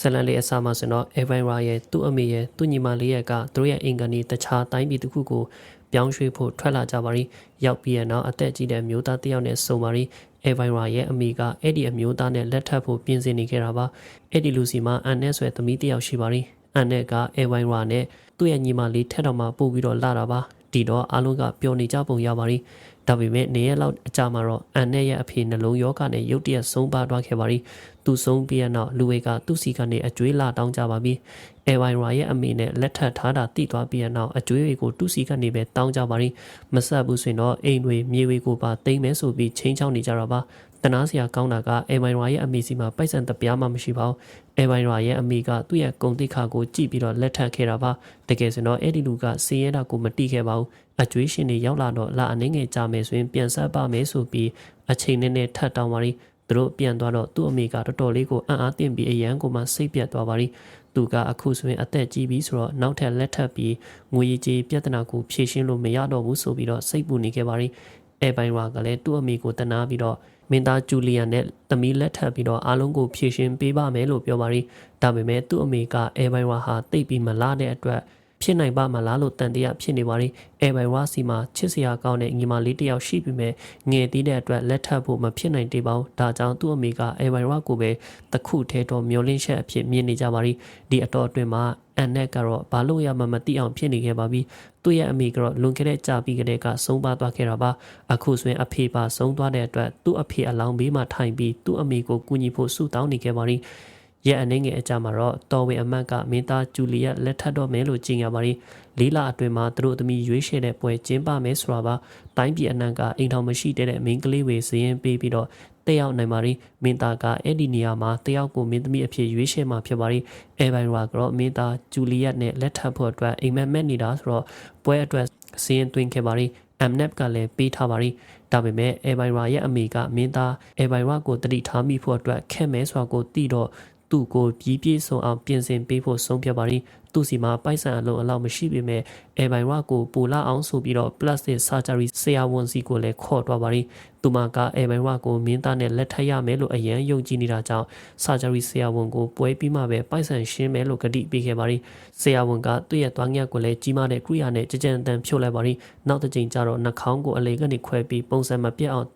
ဇလန်လေးအစားမှာဆိုတော့ Evira ရဲ့သူ့အမေရဲ့သူ့ညီမလေးရဲ့ကသူတို့ရဲ့အင်ကန်ဒီတခြားတိုင်းပြည်တစ်ခုကိုပြောင်းရွှေ့ဖို့ထွက်လာကြပါရီရောက်ပြီးရနောက်အသက်ကြီးတဲ့မျိုးသားတစ်ယောက်နဲ့ဆုံပါရီ Evira ရဲ့အမေကအဲ့ဒီအမျိုးသားနဲ့လက်ထပ်ဖို့ပြင်ဆင်နေခဲ့တာပါအဲ့ဒီလူစီမှာအန်နဲ့ဆွဲသမီးတစ်ယောက်ရှိပါရီအန်နဲ့က Evira နဲ့သူ့ရဲ့ညီမလေးထက်တော်မှာပို့ပြီးတော့လာတာပါဒီတော့အားလုံးကပျော်နေကြပုံရပါရီ ဒါပေမဲ့နေရက်လောက်အကြာမှာတော့အန်နဲ့ရဲ့အဖေနှလုံးယောဂနဲ့ရုတ်တရက်ဆုံးပါသွားခဲ့ပါရီသူဆုံးပြီးရနောက်လူဝေကသူ့စီကနေအကျွေးလာတောင်းကြပါပြီအဲဝိုင်ရာရဲ့အမေနဲ့လက်ထပ်ထားတာတိသွားပြီးရနောက်အကျွေးတွေကိုသူ့စီကနေပဲတောင်းကြပါရီမဆက်ဘူးဆိုရင်တော့အိမ်တွေမြေတွေကိုပါတိမ့်မဲဆိုပြီးချင်းချောင်းနေကြတာပါ တနာစရာကောင်းတာကအဲဝိုင်ရာရဲ့အမေစီမှာပိုက်ဆံတပြားမှမရှိပါဘူးအဲဝိုင်ရာရဲ့အမေကသူ့ရဲ့ဂုံတိခါကိုကြည့်ပြီးတော့လက်ထပ်ခဲ့တာပါတကယ်ဆိုတော့အဲ့ဒီလူကစင်းရဲတာကိုမတိခဲ့ပါဘူးအကျွေးရှင်တွေရောက်လာတော့လာအနေငယ်ကြမယ်ဆိုရင်ပြန်ဆက်ပါမယ်ဆိုပြီးအချိန်နဲ့နဲ့ထပ်တောင်းပါရီသူတို့ပြန်သွားတော့သူ့အမေကတော်တော်လေးကိုအံ့အားသင့်ပြီးအရန်ကိုမှစိတ်ပြတ်သွားပါရီသူကအခုဆိုရင်အသက်ကြီးပြီဆိုတော့နောက်ထပ်လက်ထပ်ပြီးငွေကြေးပြဿနာကိုဖြေရှင်းလို့မရတော့ဘူးဆိုပြီးတော့စိတ်ပူနေခဲ့ပါရီအဲပိုင်ဝါကလည်းသူ့အမေကိုတနာပြီးတော့ မင်းသားဂျူလီယာနဲ့သမီးလက်ထပ်ပြီးတော့အားလုံးကိုဖြည့်ရှင်းပေးပါမယ်လို့ပြောပါရီဒါပေမဲ့သူ့အမေကအဲပိုင်ဝါဟာတိတ်ပြီးမလာတဲ့အတွက် ဖြစ်နိုင်ပါမလားလို့တန်တရားဖြစ်နေပါရီအဲဘိုင်ဝါစီမှာချစ်စရာကောင်းတဲ့ညီမလေးတစ်ယောက်ရှိပြီမဲ့ငယ်သေးတဲ့အတွက်လက်ထပ်ဖို့မဖြစ်နိုင်သေးပါဘူးဒါကြောင့်သူ့အမေကအဲဘိုင်ဝါကိုပဲတခုထဲတော့မျောလင့်ချက်အဖြစ်မြင်နေကြပါရီဒီအတော်အတွင်းမှာအန်နက်ကတော့ဘာလို့ရမှမသိအောင်ဖြစ်နေခဲ့ပါပြီသူ့ရဲ့အမေကတော့လွန်ခဲ့တဲ့ကြာပြီးကတည်းကဆုံးပါသွားခဲ့တာပါအခုဆိုရင်အဖေပါဆုံးသွားတဲ့အတွက်သူ့အဖေအလောင်းဘေးမှာထိုင်ပြီးသူ့အမေကိုကူညီဖို့ဆုတောင်းနေခဲ့ပါရီ ရဲ့အနေငယ်အကြမှာတော့တော်ဝင်အမတ်ကမင်းသားဂျူလီယက်လက်ထပ်တော့မယ်လို့ကြေညာပါရီလေးလအတွင်းမှာသူတို့သမီးရွေးချယ်တဲ့ပွဲကျင်းပမယ်ဆိုတာပါတိုင်းပြည်အနှံ့ကအိမ်ထောင်မရှိတဲ့မင်းကလေးဝေစရင်ပေးပြီးတော့တက်ရောက်နိုင်ပါရီမင်းသားကအဲ့ဒီနေရာမှာတယောက်ကိုမင်းသမီးအဖြစ်ရွေးချယ်မှာဖြစ်ပါရီအဲဘိုင်ရာကတော့မင်းသားဂျူလီယက်နဲ့လက်ထပ်ဖို့အတွက်အိမ်မက်မက်နေတာဆိုတော့ပွဲအတွက်စရင်သွင်းခဲ့ပါရီ MNEP ကလည်းပေးထားပါရီဒါပေမဲ့အဲဘိုင်ရာရဲ့အမေကမင်းသားအဲဘိုင်ရာကိုတတိထားမိဖို့အတွက်ခက်မဲစွာကိုတီးတော့ သူ့ကိုပြီးပြည့်စုံအောင်ပြင်ဆင်ပေးဖို့ဆုံးဖြတ်ပါရီသူစီမှာပိုက်ဆံအလုံးအလောက်မရှိပေမဲ့အဲဘိုင်ဝကိုပူလာအောင်ဆိုပြီးတော့ plastic surgery ဆရာဝန်စီကိုလည်းခေါ်တော့ပါရီသူမကအဲဘိုင်ဝကိုမင်းသားနဲ့လက်ထပ်ရမယ်လို့အရန်ယုံကြည်နေတာကြောင့် surgery ဆရာဝန်ကိုပွဲပြီးမှပဲပိုက်ဆံရှင်းမယ်လို့ကတိပေးခဲ့ပါရီဆရာဝန်ကသူ့ရဲ့သွားငှက်ကိုလည်းကြီးမားတဲ့ကိရိယာနဲ့ကြကြံတန်ဖြုတ်လိုက်ပါရီနောက်တစ်ချိန်ကျတော့နှာခေါင်းကိုအလေကနေခွဲပြီးပုံစံမပြတ်အောင်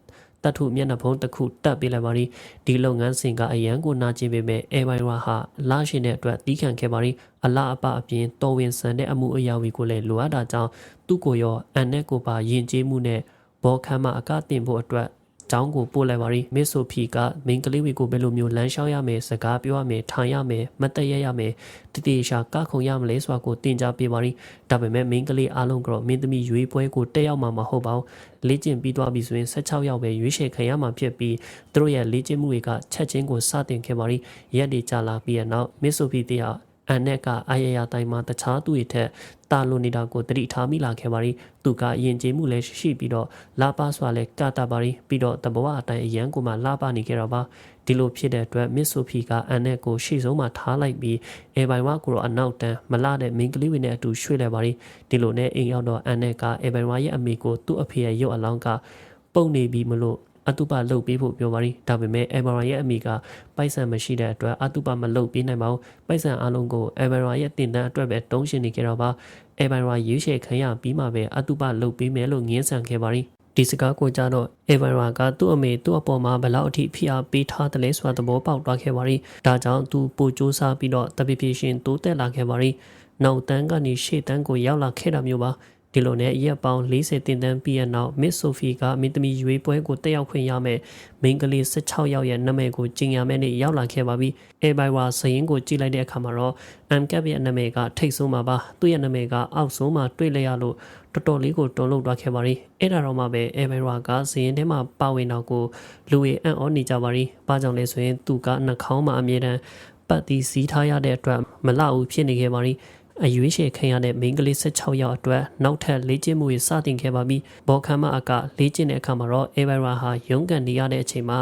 တတ်ထုမျက်နှာဖုံးတစ်ခုတက်ပေးလိုက်ပါရီဒီလုပ်ငန်းစဉ်ကအရန်ကိုနာကျင်ပေမဲ့အဲဘိုင်ရာဟာလာရှင်တဲ့အတွက်တီးခံခဲ့ပါရီအလားအပအပြင်တော်ဝင်ဆန်တဲ့အမှုအရာတွေကိုလည်းလိုအပ်တာကြောင့်သူ့ကိုရောအန်နဲ့ကိုပါယဉ်ကျေးမှုနဲ့ဘောခမ်းမအကတင်ဖို့အတွက် ကျောင်းကိုပို့လိုက်ပါရီမစ်ဆိုဖီကမိန်းကလေးတွေကိုဘယ်လိုမျိုးလမ်းလျှောက်ရမယ်စကားပြောရမယ်ထိုင်ရမယ်မတ်တရရမယ်တတိရှာကခုံရမလဲဆိုတာကိုတင် जा ပေးပါရီဒါပေမဲ့မိန်းကလေးအားလုံးကတော့မင်းသမီးရွေးပွဲကိုတက်ရောက်မှာမဟုတ်ပါဘူးလေ့ကျင့်ပြီးသွားပြီဆိုရင်16ယောက်ပဲရွေးချယ်ခံရမှာဖြစ်ပြီးသူတို့ရဲ့လေ့ကျင့်မှုတွေကချက်ချင်းကိုစတင်ခဲ့ပါရီရက်တွေကြာလာပြီးရနောက်မစ်ဆိုဖီတရား အန်နက်ကအာရရတိုင်းမှာတခြားသူတွေထက်တာလွန်နေတာကိုတတိထားမိလာခဲ့ပါရီသူကယဉ်ကျေးမှုလည်းရှိပြီးတော့လာပါစွာလည်းကတာပါရီပြီးတော့တဘဝအတိုင်းအရန်ကိုမှလာပါနေခဲ့တော့ပါဒီလိုဖြစ်တဲ့အတွက်မစ်ဆိုဖီကအန်နက်ကိုရှေ့ဆုံးမှာထားလိုက်ပြီးအဲဘိုင်ဝါကိုတော့အနောက်တန်းမလာတဲ့မင်းကလေးတွေနဲ့အတူရွှေ့လိုက်ပါရီဒီလိုနဲ့အိမ်ရောက်တော့အန်နက်ကအဲဘိုင်ဝါရဲ့အမေကိုသူ့အဖေရဲ့ရုပ်အလောင်းကပုံနေပြီးမလို့ အတုပလှုပ်ပေးဖို့ပြောပါရီဒါပေမဲ့အဗရာရဲ့အမိကပိုက်ဆံမရှိတဲ့အတွက်အတုပမလှုပ်ပေးနိုင်ပါဘူးပိုက်ဆံအလုံးကိုအဗရာရဲ့တင်တန်းအတွက်ပဲတုံးရှင်နေကြတော့ပါအဗရာရေးရှယ်ခံရပြီးမှပဲအတုပလှုပ်ပေးမယ်လို့ငင်းဆန်ခဲ့ပါရီဒီစကားကိုကြတော့အေဗရာကသူ့အမေသူ့အပေါ်မှာဘလောက်အထိဖိအားပေးထားတယ်လဲဆိုတာသဘောပေါက်သွားခဲ့ပါရီဒါကြောင့်သူပိုစူးစမ်းပြီးတော့တပိပိရှင်တိုးတက်လာခဲ့ပါရီနောက်တန်းကနေရှေ့တန်းကိုရောက်လာခဲ့တာမျိုးပါ ဒီလိုနဲ့ရက်ပေါင်း40တင်တန်းပြီးရနောက်မစ်ဆိုဖီကမင်းသမီးရွေးပွဲကိုတက်ရောက်ခွင့်ရမယ်မိန်းကလေး16ယောက်ရဲ့နာမည်ကိုကျင်ရမယ်နဲ့ရောက်လာခဲ့ပါပြီအဲဘိုင်ဝါစရင်ကိုကြည့်လိုက်တဲ့အခါမှာတော့ MCAP ရဲ့နာမည်ကထိတ်ဆုံးမှာပါသူ့ရဲ့နာမည်ကအောက်ဆုံးမှာတွေ့လိုက်ရလို့တော်တော်လေးကိုတွန်းလှုပ်သွားခဲ့ပါရီအဲ့ဒါတော့မှပဲအဲဘိုင်ဝါကစရင်ထဲမှာပါဝင်တော့ကိုလူဝေအံ့ဩနေကြပါရီဘာကြောင့်လဲဆိုရင်သူကနှာခေါင်းမှာအမြဲတမ်းပတ်တီးစီးထားရတဲ့အတွက်မလှဘူးဖြစ်နေခဲ့ပါရီ အရွေးရှယ်ခံရတဲ့မိန်းကလေး16ယောက်အတွက်နောက်ထပ်လေ့ကျင့်မှုတွေစတင်ခဲ့ပါပြီ။ဘော်ခမ်းမအကလေ့ကျင့်တဲ့အခါမှာတော့ Evera ဟာရုန်းကန်နေရတဲ့အချိန်မှာ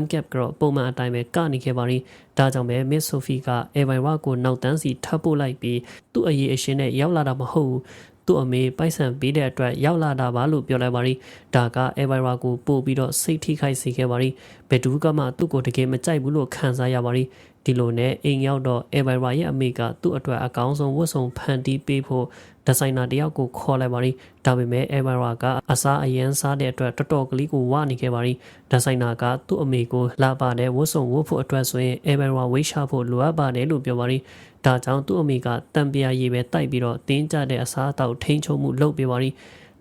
MCAP ကတော့ပုံမှန်အတိုင်းပဲကနေခဲ့ပါရီ။ဒါကြောင့်ပဲ Miss Sophie က Evera ကိုနောက်တန်းစီထပ်ပို့လိုက်ပြီးသူ့အရေးအရှင်နဲ့ရောက်လာတာမဟုတ်ဘူး။သူ့အမေပိုက်ဆံပေးတဲ့အတွက်ရောက်လာတာပါလို့ပြောလိုက်ပါရီဒါက Evira ကိုပို့ပြီးတော့စိတ်ထိခိုက်စေခဲ့ပါရီဘယ်သူကမှသူ့ကိုတကယ်မကြိုက်ဘူးလို့ခံစားရပါရီ ဒဒီလိုနဲ့အိမ်ရောက်တော့အေဗိုင်ရာရဲ့အမေကသူ့အတွက်အကောင်းဆုံးဝတ်စုံဖန်တီးပေးဖို့ဒီဇိုင်နာတယောက်ကိုခေါ်လိုက်ပါရီဒါပေမဲ့အေဗိုင်ရာကအစားအရန်စားတဲ့အတွက်တော်တော်ကလေးကိုဝနေခဲ့ပါရီဒီဇိုင်နာကသူ့အမေကိုလာပါတဲ့ဝတ်စုံဝတ်ဖို့အတွက်ဆိုရင်အေဗိုင်ရာဝိရှာဖို့လိုအပ်ပါတယ်လို့ပြောပါရီဒါကြောင့်သူ့အမေကတံပြာရည်ပဲတိုက်ပြီးတော့တင်းကြတဲ့အစားအသောက်ထိန်းချုပ်မှုလုပ်ပေးပါရီ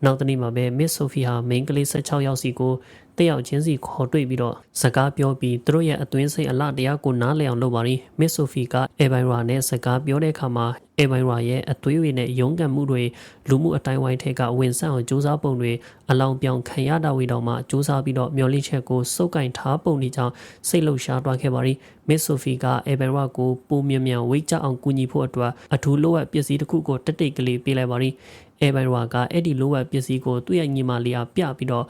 နောက်တနေ့မှာပဲ Miss Sophie ဟာ main ကလေး16ယောက်စီကို တက်ရောက်ချင်းစီခေါ်တွေ့ပြီးတော့စကားပြောပြီးသူတို့ရဲ့အတွင်းစိတ်အလှတရားကိုနားလည်အောင်လုပ်ပါရီမစ်ဆိုဖီကအေဘိုင်ရာနဲ့စကားပြောတဲ့အခါမှာအေဘိုင်ရာရဲ့အသွေးတွေနဲ့ရုန်းကန်မှုတွေလူမှုအတိုင်းဝိုင်းထက်ကဝင်ဆန့်အောင်စူးစမ်းပုံတွေအလောင်ပြောင်ခံရတာဝေတောင်မှစူးစမ်းပြီးတော့မျော်လင့်ချက်ကိုစုပ်ကင်ထားပုံတွေကြောင့်စိတ်လှုပ်ရှားသွားခဲ့ပါရီမစ်ဆိုဖီကအေဘိုင်ရာကိုပုံမြင်မြန်ဝိတ်ကြအောင်ကူညီဖို့အတွက်အထူးလိုအပ်ပစ္စည်းတစ်ခုကိုတက်တိတ်ကလေးပေးလိုက်ပါရီအေဘိုင်ရာကအဲ့ဒီလိုအပ်ပစ္စည်းကိုသူ့ရဲ့ညီမလေးအားပြပြီးတော့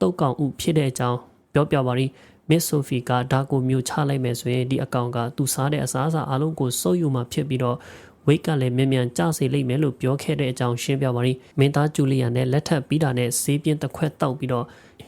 တုတ်ကောင်ဥဖြစ်တဲ့အကြောင်းပြောပြပါရီမစ်ဆိုဖီကဒါကိုမျိုးချလိုက်မယ်ဆိုရင်ဒီအကောင်ကသူစားတဲ့အစားအစာအလုံးကိုစုပ်ယူမှဖြစ်ပြီးတော့ဝိတ်ကလည်းမြန်မြန်ကြစေလိမ့်မယ်လို့ပြောခဲ့တဲ့အကြောင်းရှင်းပြပါရီမင်းသားဂျူလီယာနဲ့လက်ထပ်ပြီးတာနဲ့ဈေးပြင်းတစ်ခွက်တောက်ပြီးတော့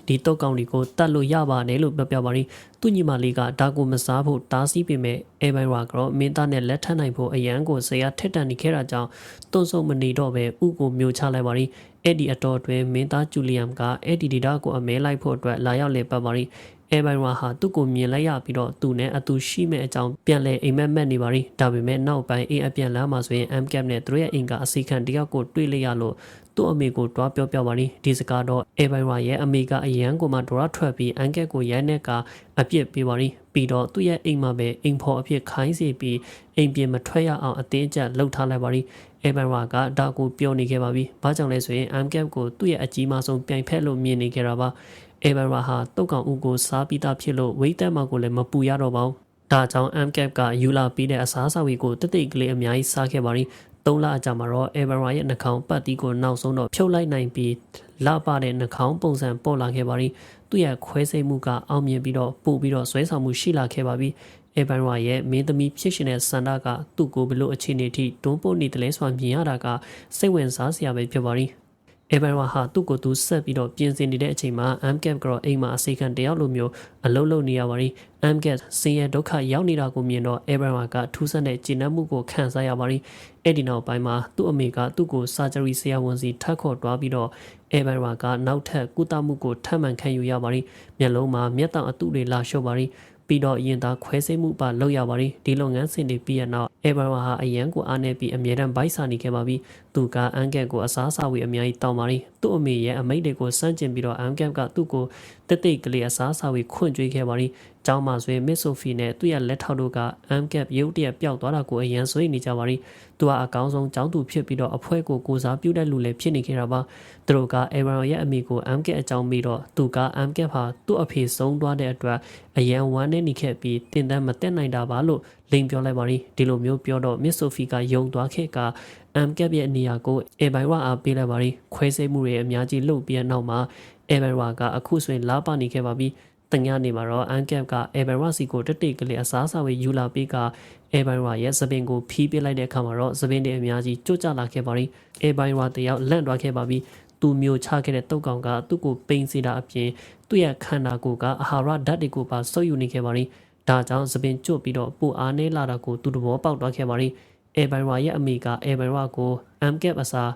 ဒီတုတ်ကောင်တွေကိုတတ်လို့ရပါတယ်လို့ပြောပြပါရီသူညီမလေးကဒါကိုမစားဖို့တားဆီးပေမဲ့အဲဘိုင်ဝါကတော့မင်းသားနဲ့လက်ထပ်နိုင်ဖို့အရန်ကိုဇေယျထက်တန်နေခဲ့တာကြောင့်တွန်းဆုံမနေတော့ပဲဥကိုမျိုးချလိုက်ပါရီ အဲ့ဒီအတော်အတွင်းမင်းသားဂျူလီယမ်ကအဲ့ဒီဒေတာကိုအမဲလိုက်ဖို့အတွက်လာရောက်လေပတ်ပါရီအဲဘိုင်ရာဟာသူ့ကိုမြင်လိုက်ရပြီးတော့သူနဲ့အတူရှိမဲ့အကြောင်းပြန်လဲအိမ်မက်မက်နေပါရီဒါပေမဲ့နောက်ပိုင်းအိမ်အပြန်လမ်းမှာဆိုရင် MCAP နဲ့သူတို့ရဲ့အိမ်ကအစီခံတယောက်ကိုတွေ့လိုက်ရလို့သူ့အမေကိုတွားပြောပြပါရီဒီစကားတော့အဲဘိုင်ရာရဲ့အမေကအရန်ကိုမှဒရာထွက်ပြီးအန်ကက်ကိုရိုက်နေကအပြစ်ပေးပါရီပြီးတော့သူ့ရဲ့အိမ်မှာပဲအိမ်ဖော်အဖြစ်ခိုင်းစီပြီးအိမ်ပြင်မထွက်ရအောင်အသေးအကျလှုပ်ထားလိုက်ပါရီ အေဗန်ရာကဒါကိုပြောနေခဲ့ပါပြီ။ဘာကြောင့်လဲဆိုရင် MCAP ကိုသူ့ရဲ့အကြီးမားဆုံးပြိုင်ဖက်လို့မြင်နေကြတာပါ။အေဗန်ရာဟာတုတ်ကောင်ဦးကိုစားပြီးသားဖြစ်လို့ဝိတ်တက်မောက်ကိုလည်းမပူရတော့ပါဘူး။ဒါကြောင့် MCAP ကယူလာပြီးတဲ့အစားအစာတွေကိုတိတ်တိတ်ကလေးအများကြီးစားခဲ့ပါရီ။သုံးလအကြာမှာတော့အေဗန်ရာရဲ့နှာခေါင်းပတ်တီးကိုနောက်ဆုံးတော့ဖြုတ်လိုက်နိုင်ပြီးလပတဲ့နှာခေါင်းပုံစံပေါ်လာခဲ့ပါရီ။သူ့ရဲ့ခွဲစိတ်မှုကအောင်မြင်ပြီးတော့ပို့ပြီးတော့ဆွဲဆောင်မှုရှိလာခဲ့ပါပြီ အေဗန်ရာရဲ့မင်းသမီးဖြစ်ရှင်တဲ့ဆန္ဒကသူ့ကိုဘလို့အခြေအနေထိတွန်းပို့နေတယ်လဲဆိုတာမြင်ရတာကစိတ်ဝင်စားစရာပဲဖြစ်ပါရီအေဗန်ရာဟာသူ့ကိုသူဆက်ပြီးတော့ပြင်ဆင်နေတဲ့အချိန်မှာ MCAP ကတော့အိမ်မှာအစိခံတယောက်လိုမျိုးအလုံးလုံးနေရပါရီ MCAP ဆင်းရဲဒုက္ခရောက်နေတာကိုမြင်တော့အေဗန်ရာကထူးဆန်းတဲ့ကျဉ်းနှံ့မှုကိုခံစားရပါရီအဲ့ဒီနောက်ပိုင်းမှာသူ့အမေကသူ့ကို surgery ဆရာဝန်စီထပ်ခေါ်တွားပြီးတော့အေဗန်ရာကနောက်ထပ်ကုသမှုကိုထပ်မံခံယူရပါရီမျက်လုံးမှာမျက်တောင်အတုတွေလာလျှော့ပါရီ ပြီးတော့ရင်သားခွဲစိတ်မှုပါလုပ်ရပါရီဒီလုပ်ငန်းစဉ်တွေပြီးရနောက်အေဗာဟာအရန်ကိုအားနေပြီးအမြဲတမ်းဗိုက်စာနေခဲ့ပါပြီသူကအန်ကက်ကိုအစားအစာဝေအများကြီးတောင်းပါရီသူ့အမေရဲ့အမိတ်တွေကိုစန့်ကျင်ပြီးတော့အန်ကက်ကသူ့ကိုတက်တိတ်ကလေးအစားအစာဝေခွန့်ကြွေးခဲ့ပါရီကျောင်းမှာဆိုရင်မစ်ဆိုဖီနဲ့သူ့ရဲ့လက်ထောက်တို့ကအန်ကက်ရုတ်တရက်ပျောက်သွားတာကိုအရန်ဆွေးနေကြပါရီသူကအကောင်းဆုံးကျောင်းသူဖြစ်ပြီးတော့အဖွဲကိုကိုစားပြုတဲ့လူလည်းဖြစ်နေခဲ့တာပါသူတို့ကအေဗာရဲ့အမိကိုအန်ကက်အကြောင်းပြီးတော့သူကအန်ကက်ဟာသူ့အဖေဆုံးသွားတဲ့အတွက်အရန်ဝမ်းနေနေခဲ့ပြီးတင်တန်းမတက်နိုင်တာပါလို့လိန်ပြောလိုက်ပါရီဒီလိုမျိုးပြောတော့မစ်ဆိုဖီကယုံသွားခဲ့က အမ်ကက်ရဲ့နေရာကိုအေဘိုင်ဝါအားပေးလိုက်ပါရီခွဲစိတ်မှုတွေအများကြီးလုပ်ပြီးနောက်မှာအေဘိုင်ဝါကအခုဆိုရင်လာပနေခဲ့ပါပြီတညနေမှာတော့အန်ကက်ကအေဘိုင်ဝါစီကိုတက်တိတ်ကလေးအစားအစာဝေယူလာပေးကအေဘိုင်ဝါရဲ့သပင်ကိုဖီးပစ်လိုက်တဲ့အခါမှာတော့သပင်တွေအများကြီးကြွကြလာခဲ့ပါရီအေဘိုင်ဝါတယောက်လန့်သွားခဲ့ပါပြီသူမျိုးချခဲ့တဲ့တုတ်ကောင်ကသူ့ကိုပိန်စီတာအပြင်သူ့ရဲ့ခန္ဓာကိုယ်ကအာဟာရဓာတ်တွေကိုပါဆုပ်ယူနေခဲ့ပါရီဒါကြောင့်သပင်ကျွတ်ပြီးတော့ပူအားနေလာတာကိုသူတဘောပေါက်သွားခဲ့ပါရီ အေဘိုင်ဝါရဲ့အမိကအေဘိုင်ဝါကိုအမ်ကက်အစား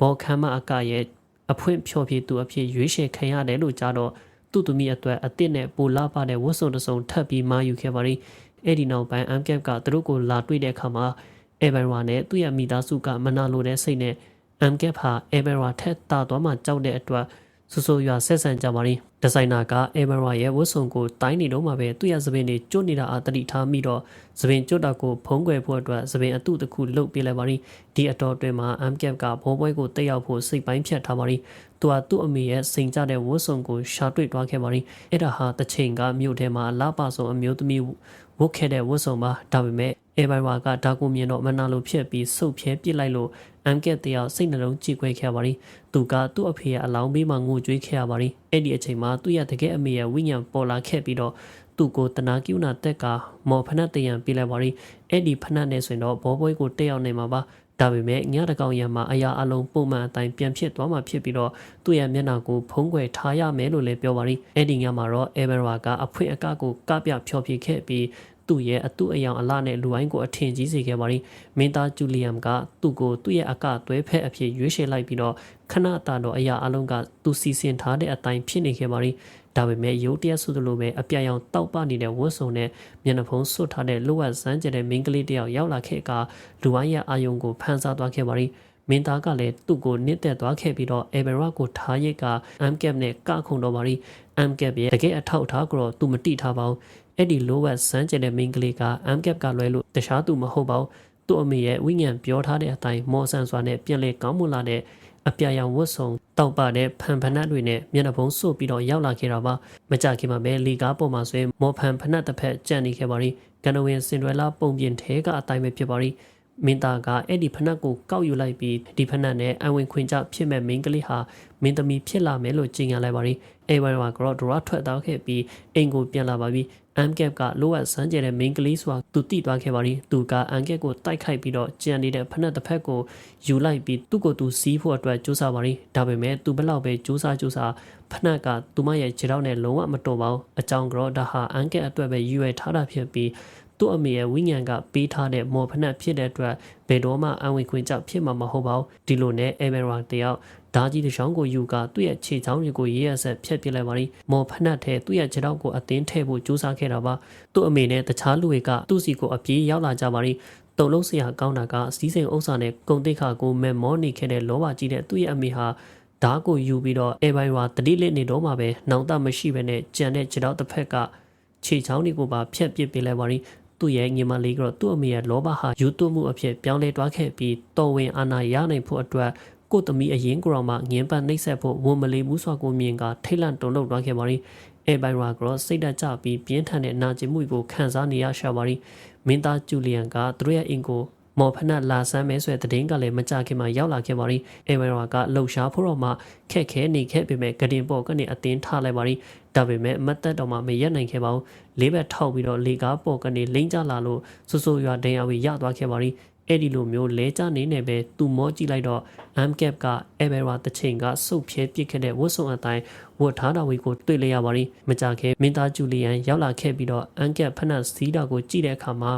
ဘောခမ်းမအကရဲ့အဖွင့်ဖြော်ဖြေသူအဖြစ်ရွေးချယ်ခံရတယ်လို့ကြားတော့သူ့သမီးအတွက်အစ်စ်နဲ့ပိုလာပါတဲ့ဝတ်စုံတစုံထပ်ပြီးမာယူခဲ့ပါရီအဲ့ဒီနောက်ပိုင်းအမ်ကက်ကသူတို့ကိုလာတွေ့တဲ့အခါမှာအေဘိုင်ဝါနဲ့သူ့ရဲ့မိသားစုကမနာလိုတဲ့စိတ်နဲ့အမ်ကက်ဟာအေဘိုင်ဝါထက်တာသွားမှကြောက်တဲ့အတွက် ဆူဆူရွာဆက်ဆံကြပါရီဒီဇိုင်နာကအေမရာရဲ့ဝတ်စုံကိုတိုင်းနေတော့မှပဲသူ့ရဲ့သပင်တွေကျွတ်နေတာအတတိထားမိတော့သပင်ကျွတ်တာကိုဖုံးကွယ်ဖို့အတွက်သပင်အတုတစ်ခုလုတ်ပေးလိုက်ပါရီဒီအတော်တွင်မှာအမ်ကက်ကဘောပွဲကိုတက်ရောက်ဖို့စိတ်ပိုင်းဖြတ်ထားပါရီသူဟာသူ့အမေရဲ့စိန်ကြတဲ့ဝတ်စုံကိုရှာတွေ့သွားခဲ့ပါရီအဲ့ဒါဟာတစ်ချိန်ကမြို့ထဲမှာလာပါဆုံးအမျိုးသမီးဝတ်ခဲ့တဲ့ဝတ်စုံပါဒါပေမဲ့ အေဘိုင်ဝါကဒါကိုမြင်တော့မနာလိုဖြစ်ပြီးဆုတ်ဖြဲပစ်လိုက်လို့အမ်ကက်တယောက်စိတ်နှလုံးကြည်ခွဲခဲ့ပါရီသူကသူ့အဖေရဲ့အလောင်းဘေးမှာငိုကြွေးခဲ့ရပါရီအဲ့ဒီအချိန်မှာသူ့ရဲ့တကယ်အမေရဲ့ဝိညာဉ်ပေါ်လာခဲ့ပြီးတော့သူ့ကိုတနာကျူနာတက်ကမော်ဖနက်တရံပြလိုက်ပါရီအဲ့ဒီဖနက်နဲ့ဆိုရင်တော့ဘောပွဲကိုတက်ရောက်နေမှာပါဒါပေမဲ့ညတကောင်ရံမှာအရာအလုံးပုံမှန်အတိုင်းပြန်ဖြစ်သွားမှာဖြစ်ပြီးတော့သူ့ရဲ့မျက်နှာကိုဖုံးကွယ်ထားရမယ်လို့လည်းပြောပါရီအဲ့ဒီညမှာတော့အေဗရာကအဖွင့်အကကိုကပြဖြောပြခဲ့ပြီး သူ့ရဲ့အတုအယောင်အလနဲ့လူဝိုင်းကိုအထင်ကြီးစေခဲ့ပါရီမင်းသားဂျူလီယမ်ကသူ့ကိုသူ့ရဲ့အကသွဲဖက်အဖြစ်ရွေးချယ်လိုက်ပြီးတော့ခဏတာတော့အရာအလုံးကသူစီစဉ်ထားတဲ့အတိုင်းဖြစ်နေခဲ့ပါရီဒါပေမဲ့ရုတ်တရက်ဆိုသလိုပဲအပြရောင်တောက်ပနေတဲ့ဝတ်စုံနဲ့မျက်နှာဖုံးဆွတ်ထားတဲ့လိုဝက်စမ်းကျတဲ့မိန်းကလေးတစ်ယောက်ရောက်လာခဲ့ကလူဝိုင်းရဲ့အာယုံကိုဖန်ဆားသွားခဲ့ပါရီမင်းသားကလည်းသူ့ကိုနစ်သက်သွားခဲ့ပြီးတော့အေဘရာကိုထားရိတ်ကအမ်ကက်နဲ့ကခုန်တော့ပါရီအမ်ကက်ရဲ့တကယ်အထောက်အထားကိုတော့သူမတိထားပါဘူး အဲ့ဒီလိုဝက်စမ်းကျတဲ့မိန်းကလေးကအမ်ကက်ကလွဲလို့တခြားသူမဟုတ်ပါဘူးသူ့အမေရဲ့ဝိညာဉ်ပြောထားတဲ့အတိုင်းမော်ဆန်စွာနဲ့ပြန်လဲကောင်းမွန်လာတဲ့အပြာရောင်ဝတ်စုံတောက်ပတဲ့ဖန်ဖနက်တွေနဲ့မျက်နှာဖုံးစို့ပြီးတော့ရောက်လာခဲ့တာပါမကြခင်မှာပဲလီကားပေါ်မှာဆွဲမော်ဖန်ဖနက်တစ်ဖက်ကြံ့နေခဲ့ပါရီကနဝင်စင်ဒရလာပုံပြင်ထဲကအတိုင်းပဲဖြစ်ပါရီမင်းသားကအဲ့ဒီဖနက်ကိုကောက်ယူလိုက်ပြီးဒီဖနက်နဲ့အဝင်ခွင်ကြဖြစ်မဲ့မင်းကလေးဟာမင်းသမီးဖြစ်လာမယ်လို့ကြေညာလိုက်ပါရီအေဝါကကတော့ဒရထွက်သွားခဲ့ပြီးအိမ်ကိုပြန်လာပါပြီ အမ်ကက်ကလိုအပ်စမ်းကျတဲ့ main ကလေးဆိုတာသူတိသွားခဲ့ပါရီသူကအမ်ကက်ကိုတိုက်ခိုက်ပြီးတော့ကြံနေတဲ့ဖက်နှက်တစ်ဖက်ကိုယူလိုက်ပြီးသူ့ကိုသူစီးဖို့အတွက်ကြိုးစားပါရီဒါပေမဲ့သူဘလောက်ပဲကြိုးစားကြိုးစားဖက်နှက်ကသူမရဲ့ခြေထောက်နဲ့လုံးဝမတော်ပါဘူးအကြောင်းကတော့ဒါဟာအမ်ကက်အတွက်ပဲယူရထားတာဖြစ်ပြီးသူ့အမေရဲ့ဝိညာဉ်ကပေးထားတဲ့မော်ဖနက်ဖြစ်တဲ့အတွက်ဘယ်တော့မှအံဝင်ခွင့်ကြောင့်ဖြစ်မှာမဟုတ်ပါဘူးဒီလိုနဲ့အေမရာတယောက် ဓာကြီးတစ်ချောင်းကိုယူကသူ့ရဲ့ခြေချောင်းတွေကိုရေးရဆက်ဖြတ်ပြလိုက်ပါလိမော်ဖနက်ထဲသူ့ရဲ့ခြေထောက်ကိုအသင်းထည့်ဖို့ကြိုးစားခဲ့တာပါသူ့အမေနဲ့တခြားလူတွေကသူ့စီကိုအပြေးရောက်လာကြပါလိတုံလုံးစရာကောင်းတာကစီးစိမ်ဥစ္စာနဲ့ကုံတိတ်ခါကိုမဲမောနေခဲ့တဲ့လောဘကြီးတဲ့သူ့ရဲ့အမေဟာဓာကိုယူပြီးတော့အေဘိုင်ဝါတတိလက်နေတော့မှပဲနောင်တမရှိဘဲနဲ့ကြံတဲ့ခြေထောက်တစ်ဖက်ကခြေချောင်းတွေကိုပါဖြတ်ပစ်ပေးလိုက်ပါလိသူ့ရဲ့ညီမလေးကတော့သူ့အမေရဲ့လောဘဟာယူသွမှုအဖြစ်ပြောင်းလဲသွားခဲ့ပြီးတော်ဝင်အာဏာရနိုင်ဖို့အတွက် ကိုသမီးအရင်ကိုတော့မှငင်းပန်းနှိပ်စက်ဖို့ဝန်မလေးမှုစွာကိုမြင်ကထိတ်လန့်တုန်လှုပ်သွားခဲ့ပါရီအဲဘိုင်ရာကတော့စိတ်ဓာတ်ကျပြီးပြင်းထန်တဲ့နာကျင်မှုကိုခံစားနေရရှာပါရီမင်းသားဂျူလီယန်ကသူတို့ရဲ့အင်ကိုမော်ဖနက်လာဆန်းမဲဆွဲတဲ့တင်းကလည်းမကြခင်မှာရောက်လာခဲ့ပါရီအဲဝဲရာကလှုပ်ရှားဖို့တော့မှခက်ခဲနေခဲ့ပေမဲ့ဂတင်ပေါ်ကနေအတင်းထားလိုက်ပါရီဒါပေမဲ့မတ်တက်တော့မှမရက်နိုင်ခဲ့ပါဘူးလေးဘက်ထောက်ပြီးတော့လေကားပေါ်ကနေလိမ့်ကြလာလို့ဆူဆူရွာဒဏ်ရာဝေရသွားခဲ့ပါရီ အဲ့ဒီလိုမျိုးလဲကျနေနေပဲသူမောကြည့်လိုက်တော့ Amcap က Evera တချိန်ကစုပ်ဖြဲပစ်ခဲ့တဲ့ဝတ်စုံအတိုင်းဝတ်ထားတာဝေကိုတွေ့လိုက်ရပါရီမကြခဲမင်းသားဂျူလီယန်ရောက်လာခဲ့ပြီးတော့ Amcap ဖက်နှက်စီးတာကိုကြည့်တဲ့အခါမှာ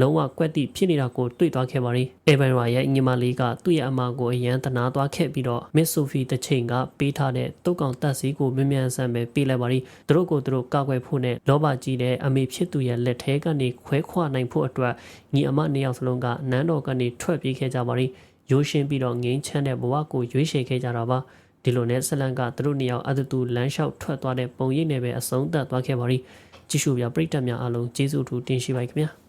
လုံးဝကွက်တိဖြစ်နေတာကိုတွေ့သွားခဲ့ပါရီအေဗန်ရာရဲ့ညီမလေးကသူ့ရဲ့အမကိုအရန်တနာသွားခဲ့ပြီးတော့မစ်ဆိုဖီတစ်ချိန်ကပေးထားတဲ့တုတ်ကောင်တက်စီကိုမြ мян ဆန်ပဲပေးလိုက်ပါရီသူတို့ကိုသူတို့ကောက်ွယ်ဖို့နဲ့လောဘကြီးတဲ့အမေဖြစ်သူရဲ့လက်ထဲကနေခွဲခွာနိုင်ဖို့အတွက်ညီအမနှစ်ယောက်စလုံးကနန်းတော်ကနေထွက်ပြေးခဲ့ကြပါရီရိုးရှင်းပြီးတော့ငိမ့်ချမ်းတဲ့ဘဝကိုရွေးချယ်ခဲ့ကြတာပါဒီလိုနဲ့ဆလန်ကသူတို့နှစ်ယောက်အတူတူလမ်းလျှောက်ထွက်သွားတဲ့ပုံရိပ်နဲ့ပဲအဆုံးသတ်သွားခဲ့ပါရီကြည့်ရှုပြပရိသတ်များအားလုံးကျေးဇူးထူးတင်ရှိပါခင်ဗျာ